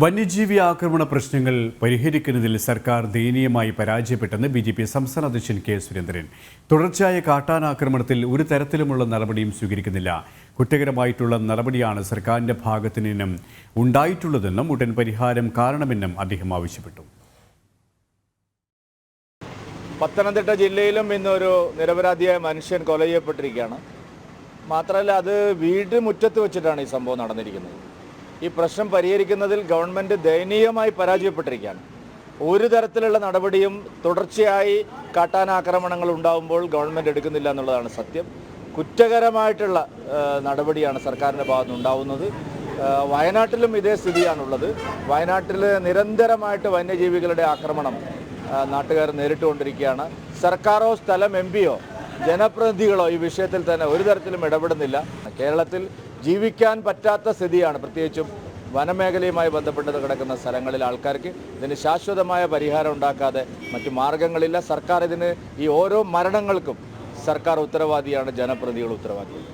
വന്യജീവി ആക്രമണ പ്രശ്നങ്ങൾ പരിഹരിക്കുന്നതിൽ സർക്കാർ ദയനീയമായി പരാജയപ്പെട്ടെന്ന് ബി ജെ പി സംസ്ഥാന അധ്യക്ഷൻ കെ സുരേന്ദ്രൻ. തുടർച്ചയായ കാട്ടാനാക്രമണത്തിൽ ഒരു തരത്തിലുമുള്ള നടപടിയും സ്വീകരിക്കുന്നില്ല. കുറ്റകരമായിട്ടുള്ള നടപടിയാണ് സർക്കാരിന്റെ ഭാഗത്തു നിന്നും ഉണ്ടായിട്ടുള്ളതെന്നും ഉടൻ പരിഹാരം കാരണമെന്നും അദ്ദേഹം ആവശ്യപ്പെട്ടു. പത്തനംതിട്ട ജില്ലയിലും ഇന്നൊരു നിരപരാധിയായ മനുഷ്യൻ കൊല ചെയ്യപ്പെട്ടിരിക്കുകയാണ് മാത്രമല്ല അത് വീട് മുറ്റത്ത് വെച്ചിട്ടാണ് ഈ സംഭവം നടന്നിരിക്കുന്നത്. ഈ പ്രശ്നം പരിഹരിക്കുന്നതിൽ ഗവൺമെന്റ് ദയനീയമായി പരാജയപ്പെട്ടിരിക്കുകയാണ്. ഒരു തരത്തിലുള്ള നടപടിയും തുടർച്ചയായി കാട്ടാനാക്രമണങ്ങൾ ഉണ്ടാകുമ്പോൾ ഗവൺമെന്റ് എടുക്കുന്നില്ല എന്നുള്ളതാണ് സത്യം. കുറ്റകരമായിട്ടുള്ള നടപടിയാണ് സർക്കാരിന്റെ ഭാഗത്തു ഉണ്ടാവുന്നത്. വയനാട്ടിലും ഇതേ സ്ഥിതിയാണുള്ളത്. വയനാട്ടിൽ നിരന്തരമായിട്ട് വന്യജീവികളുടെ ആക്രമണം നാട്ടുകാർ നേരിട്ടുകൊണ്ടിരിക്കുകയാണ്. സർക്കാരോ സ്ഥലം എം പിയോ ജനപ്രതിനിധികളോ ഈ വിഷയത്തിൽ തന്നെ ഒരു തരത്തിലും ഇടപെടുന്നില്ല. കേരളത്തിൽ ജീവിക്കാൻ പറ്റാത്ത സ്ഥിതിയാണ് പ്രത്യേകിച്ചും വനമേഖലയുമായി ബന്ധപ്പെട്ട് കിടക്കുന്ന സ്ഥലങ്ങളിൽ ആൾക്കാർക്ക് ഇതിന് ശാശ്വതമായ പരിഹാരം ഉണ്ടാക്കാതെ മറ്റു മാർഗങ്ങളില്ല. സർക്കാർ ഇതിന് ഈ ഓരോ മരണങ്ങൾക്കും സർക്കാർ ഉത്തരവാദിയാണ് ജനപ്രതിനിധികൾ ഉത്തരവാദിയാണ്.